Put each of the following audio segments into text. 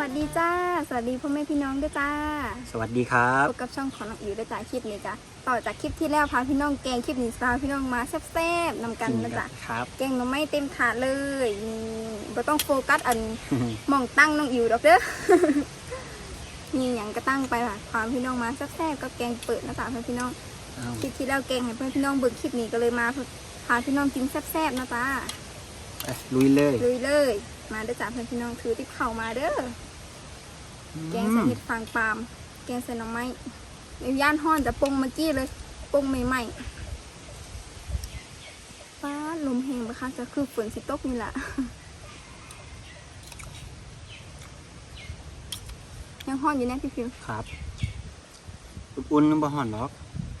วัสดีจ้า สวัสดีพ่อแม่พี่น้องด้วยจ้า สวัสดีครับพบกับช่องของน้องอิ๋วด้วยจ้าคลิปนี้จ้าต่อจากคลิปที่แล้วพาพี่น้องแกงคลิปนี้พาพี่น้องมาแซ่บๆนำกันนะจ๊ะครับแกงหน่อไม้เต็มถาดเลยนี่บ่ต้องโฟกัสอันหมองตั้งน้องอิ๋วดอกเด้อมีอย่างก็ตั้งไปค่ะพาพี่น้องมาแซ่บๆก็แกงเปิดนะจ๊ะเพื่อนพี่น้องเอาคลิปที่แล้วแกงให้เพื่อนพี่น้องเบิ่งคลิปนี้ก็เลยมาพาพี่น้องกินแซ่บๆนะจ๊ะไปลุยเลยลุยเลยมาเด้อจ้าเพื่อนพี่น้องถือที่เข่ามาเด้อ แกงใส่เห็ดฟางปาล์มแกงใส่หน่อไม้ในย่านห้อนแต่ปรุงเมื่อกี้เลยปรุงใหม่ๆป้าดลมแห้งปะคะจะคือฝนสิตกนี่แหละยังห้อนอยู่แน่พี่ฟิวครับอุ่นๆบ่ห่อนหรอก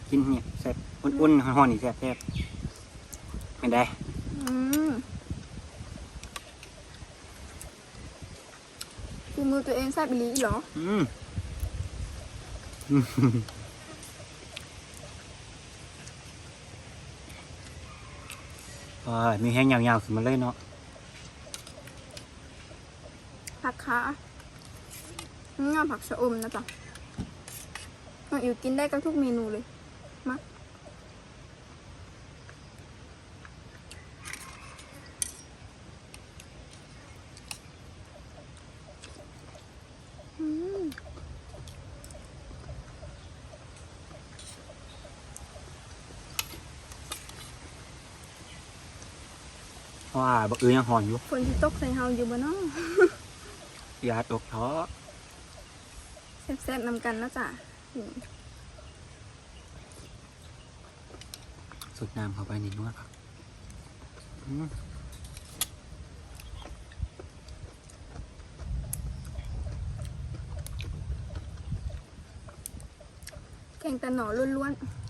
กินเนี่ยแซ่บอุ่นๆห่อนๆนี่แซ่บแซ่บไม่ได้ อืม คือมือตัวเองแซ่บอีหลีเหรออืมอ่ามีแห้งยาวๆขึ้นมาเลยเนาะผักขานี่ผักชะอมนะจ๊ะน้องอิ๋วกินได้กับทุกเมนูเลยมาอืม เพราะว่าบักเอือยังห่อนอยู่ฝนที่ตกใส่เฮาอยู่บ่เนาะอย่าตกท้อแซ่บๆนำกันนะจ๊ะนี่สุดน้ำเข้าไปนิดนึงครับอืมแกงตะหน่อล้วนๆ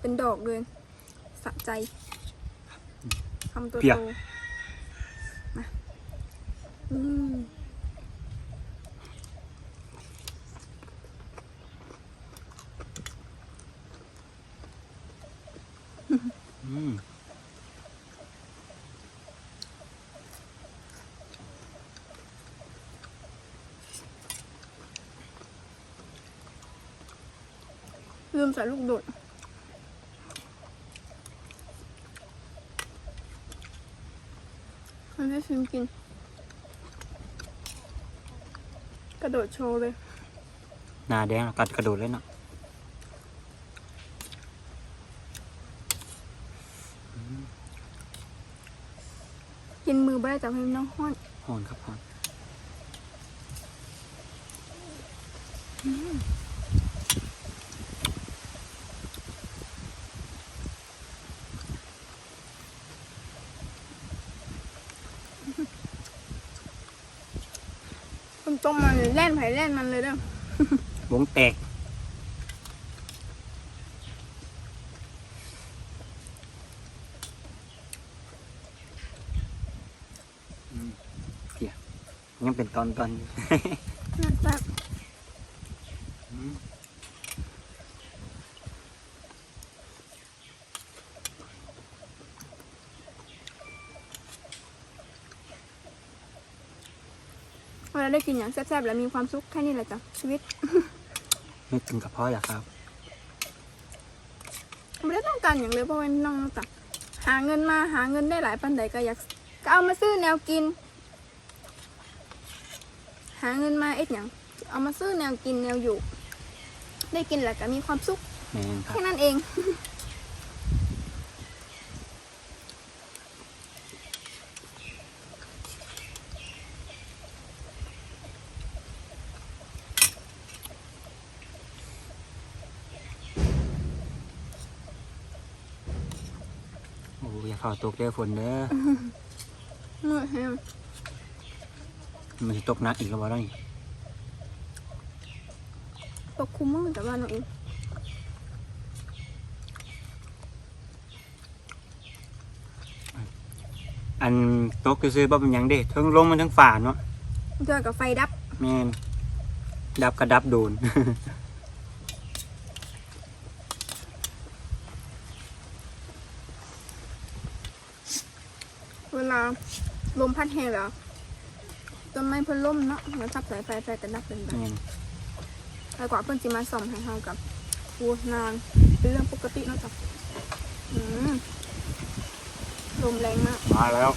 เฮ็ดกับเป็นดอกเลยสะใจคำตัวโตมาอืมอืมลืมใส่ลูกโดด มันให้ชิมกิน กระโดดโชว์เลย หน้าแดงแล้วกัดกระโดดเลยเนาะกินมือไม่ได้จับให้น้องห้อนห่อนครับห่อนต้ ต้มๆมันเลยแล่นไผ่แล่นมันเลยเด้อวงแตกอืมเพียยังเป็นตอนตอนอยู่น่าจับ อืม เวลา ได้กินอย่างแซ่บๆ แล้วมีความสุขแค่นี้แหละจ้ะชีวิต ไม่กินกับพ่ออยากครับไม่ได้ต้องการอย่างเลยเพราะว่าน้องตักหาเงินมาหาเงินได้หลายปันใดก็อยากก็เอามาซื้อแนวกิน หาเงินมาเอ็ดอย่างเอามาซื้อแนวกินแนวอยู่ ได้กินแล้วก็มีความสุขแม่นครับ แค่นั้นเอง โอ้อยากเข้าตกเด้อฝนเด้อเมื่อแห้งมันจะตกหนักอีกแล้ววะนี่ตกคุ้มมากแต่ว่าน้องเองอันตกซื้อๆบ่เป็นหยังเด้ทั้งลมมันทั้งฝ่าเนาะ เจอกับไฟดับ แม่นดับกระดับโดน เวลาลมพัดแห้งแล้วต้นไม้เพิ่นล่มเนาะแล้วทับสายไฟไฟก็ดับเป็นแบบแม่นแล้วกว่าเพิ่นสิมาส่อมให้เฮากับปูนานเป็นเรื่องปกติเนาะจ้ะอืมลมแรงมาก มาแล้ว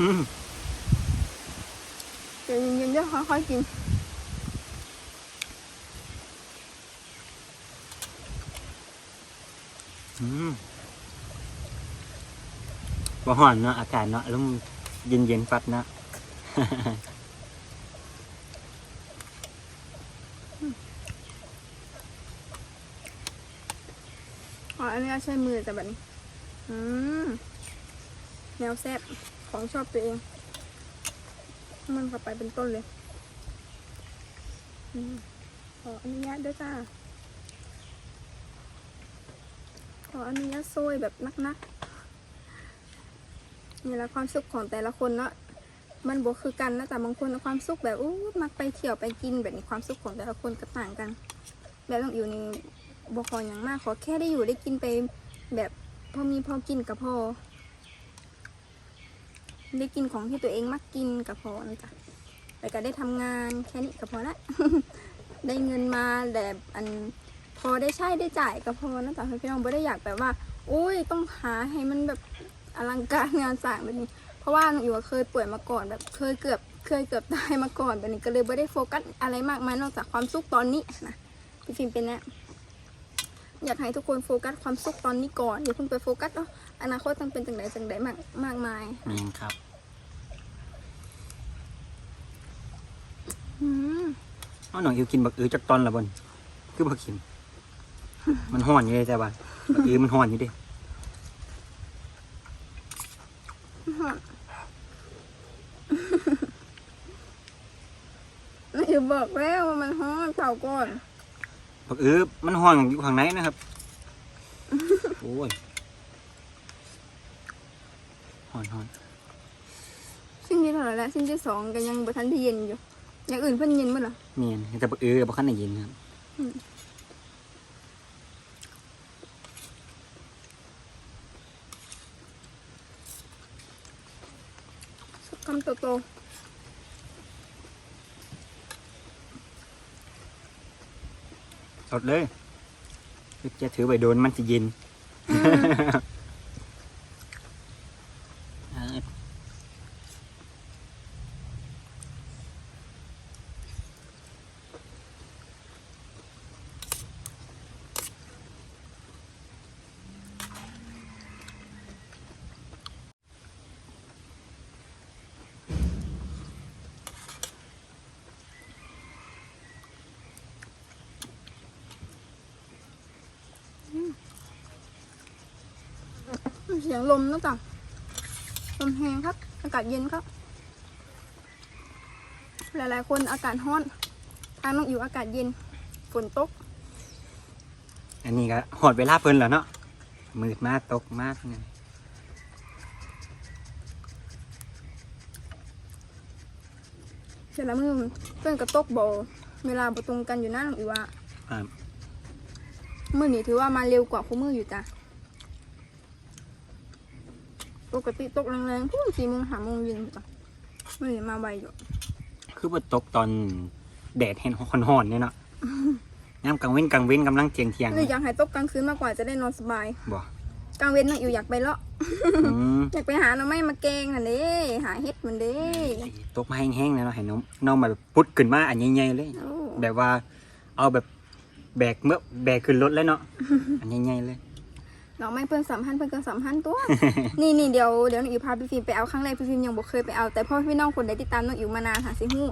อืมเดี๋ยวเย็นๆจะค่อยๆกิน อืม บ่ฮ้อนเนาะอากาศเนาะลมเย็นๆปัดเนาะอ๋ออันนี้ใช้มือแต่แบบนี้ อืมแนวแซ่บของชอบตัวเอง มันเข้าไปเป็นต้นเลยอมขออนุญาตด้วยจ้า ขออนุญาตโซ่แบบนักๆนี่แหละความสุขของแต่ละคนเนาะมันบวคือกันนะแต่บางคนความสุขแบบอู้มักไปเที่ยวไปกินแบบนี้ความสุขของแต่ละคนก็ต่างกัน แบบต้องอยู่นี่บขออย่างมากขอแค่ได้อยู่ได้กินไปแบบพอมีพอกินกับพอได้กินของที่ตัวเองมักกินกับพอนะจ๊ะแต่ก็ได้ทำงานแค่นี้ก็พอละ ได้เงินมาแบบอัน พอได้ใช้ได้จ่ายก็พอนะจ๊ะพี่น้องไม่ได้อยากแบบว่าโอ้ยต้องหาให้มันแบบอลังการงานสร้างแบบนี้ เพราะว่าหนูอยู่ว่าเคยป่วยมาก่อนแบบเคยเกือบเคยเกือบตายมาก่อนแบบนี้ก็เลยไม่ได้โฟกัสอะไรมากมายนอกจากความสุขตอนนี้นะพี่ฟิล์มเป็นแนะอยากให้ทุกคนโฟกัสความสุขตอนนี้ก่อนอย่าเพิ่งไปโฟกัสว่าอนาคตต้องเป็นจังไดจังไดมากมากมายแม่นครับอืมเอาน้องอิวกินบักอือจากตอนละบนคือบ่กิน มันฮ้อนอยู่เลยแต่ว่าบักอือมันฮ้อนอยู่เดิอย่าบอกแล้วว่ามันฮ้อนเผาก่อนบักอือมันฮ้อนอยู่ข้างในนะครับ โอ้ยฮ้อนฮ้อนสิ้นที่เท่าไหร่แล้วสิ้นที่สองก็ยังบ่ทันที่เย็นอยู่ อย่างอื่นเพิ่นเย็นมั้ยล่ะเมียนแต่บักอือบ่คันได้ยินครับ สักคำโตสดเลยจะถือไปโดนมันจะเย็น เสียงลมนะจ๊ะลมแห้งครับ อากาศเย็นครับ หลายๆ คนอากาศร้อน ทางน้องอยู่อากาศเย็น ฝนตก อันนี้ก็หอดเวลาเพิ่นแล้วเนาะ มืดมากตกมากเนี่ยเสร็จแล้วมือเพื่อนกระตกบอเวลาประตรงกันอยู่หน้าน้องอยู่ว่าอ่า มือนี้ถือว่ามาเร็วกว่าคู่มืออยู่จ้ะ ปกติตกแรงๆพุ่งสี่โมงหาโมงเย็นจ้ะมือนี้มาไวอยู่คือว่าตกตอนแดดเห็นฮ้อนๆเนี่ยเนาะน้ำกลางเว้นกลางเว้นกำลังเจียงเทียงหรืออยากให้ตกกลางคืนมากกว่าจะได้นอนสบายบ่กลางเว้นน้องอยู่อยากไปเลาะอืมอยากไปหาหน่อไม้มาแกงน่ะเด้หาเห็ดมันเด้ตกมาแห้งๆเลยเนาะให้น้องน้องมาแบบพุดขึ้นมาอันใหญ่ๆเลยโอ้แบบว่าเอาแบบแบกเมื่อแบกขึ้นรถแล้วเนาะอันใหญ่ๆเลยห น่อไม้เพิ่นสามพันเพิ่นก็สามพันตัว นี่นี่เดี๋ยวเดี๋ยวน้องอิวพาพี่ฟิล์มไปเอาครั้งแรกพี่ฟิล์มยังบ่เคยไปเอาแต่พ่อพี่น้องคนใดติดตามน้องอิวมานานหาสิฮู้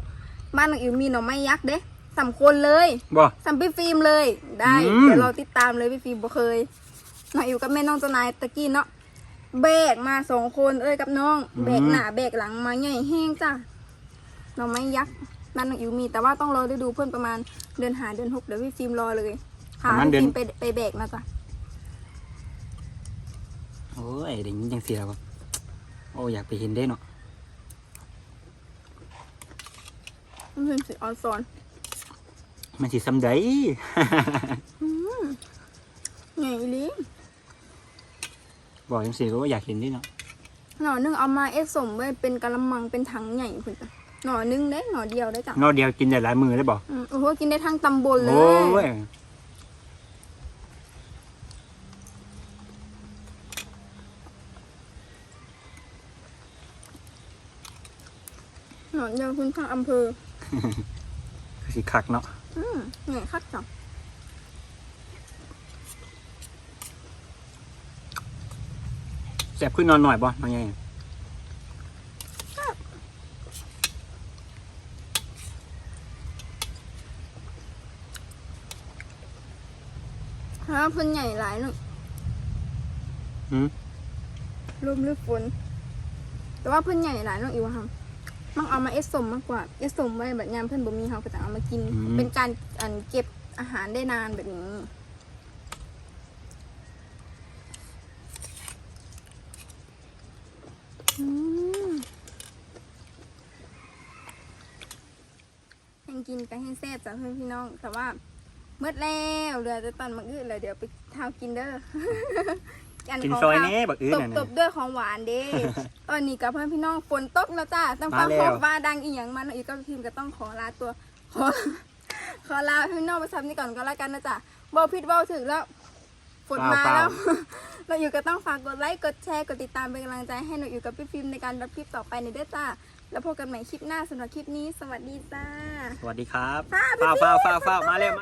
บ้านน้องอิวมีหน่อไม้ยักษ์เด้สามคนเลยบ่ สัมพี่ฟิล์มเลย ได้อืม เดี๋ยวเราติดตามเลยพี่ฟิล์มบ่เคยน้องอิวกับแม่น้องเจานายตะกี้เนาะแบกมาสองคนเอ้ยกับน้องแบกหน้าแบกหลังมาใหญ่แห้งจ้ะหน่อไม้ยักษ์บ้านน้องอิวมีแต่ว่าต้องรอฤดูเพื่อนประมาณเดือนหาเดือนหกเดี๋ยวพี่ฟิล์มรอเลยหาพี่ฟิล์มไปไปแบกนะจ๊ะ โอ้ยเดี๋ยวนี้ยังเสียบ่โอ้อยากไปเห็นได้เนาะพี่ฟิล์มสิออนซอนมันสิซ้ำใดไงอีหลีบอกจังซี่ก็ว่าอยากเห็นที่เนาะหน่อนึงเอามาเอ็ดสมไว้เป็นกะละมังเป็นถังใหญ่คุณจ้ะหน่อนึงได้หน่อเดียวได้จ้ะนอกเดียวกินได้หลายมือได้บ่อืมโอ้โหกินได้ทั้งตำบลเลโอ้ย น่อเดียวคุณทั้งอำเภอคือสิคักเนาะอืมไงคักจ้ะแซ่บขึ้นนอนหน่อยบ่น้องใหญ่แล้วเพิ่นใหญ่หลายหนึ่งหืมรวมหรือฝนแต่ว่าเพิ่นใหญ่หลายหนึ่งอีกว่าค่ะ มักเอามาเอ็ดสมมากกว่าเอ็ดสมไว้แบบยามเพิ่นบ่มีเฮาก็จะเอามากินเป็นการอันเก็บอาหารได้นานแบบนี้ อืมแห้งกินกันให้แซ่บจ้ะเพื่อนพี่น้อง แต่ว่าเมื่อแล้วเหลือแต่ตอนมักอืดเลยเดี๋ยวไปทากินเด้อ กินขงซอยข้าวแน่บักอื้อตบน่ะตบด้วยของหวานเด้ตอนนี้กับเพื่อนพี่น้องฝนตกแล้วจ้าต้องฟังมาแล้วขอฟ้าดังอีกอย่างมันอีกก็พิมพ์ก็ต้องขอลาตัว ขอ ขอลาพี่น้องไปทำนี่ก่อนก็แล้วกันนะจ๊ะบอกผิดบอกถึงแล้วฝนมาแล้ว เราอยู่ก็ต้องฝากกดไลค์กดแชร์กดติดตามเป็นกำลังใจให้หนูอยู่กับพี่ฟิล์มในการรับคลิปต่อไปในเด้อจ้าแล้วพบกันใหม่คลิปหน้าสำหรับคลิปนี้ สวัสดีจ้า สวัสดีครับฟ้าพี่ฟ้าวฟ้าวฟ้าวฟ้าวมาเร็ว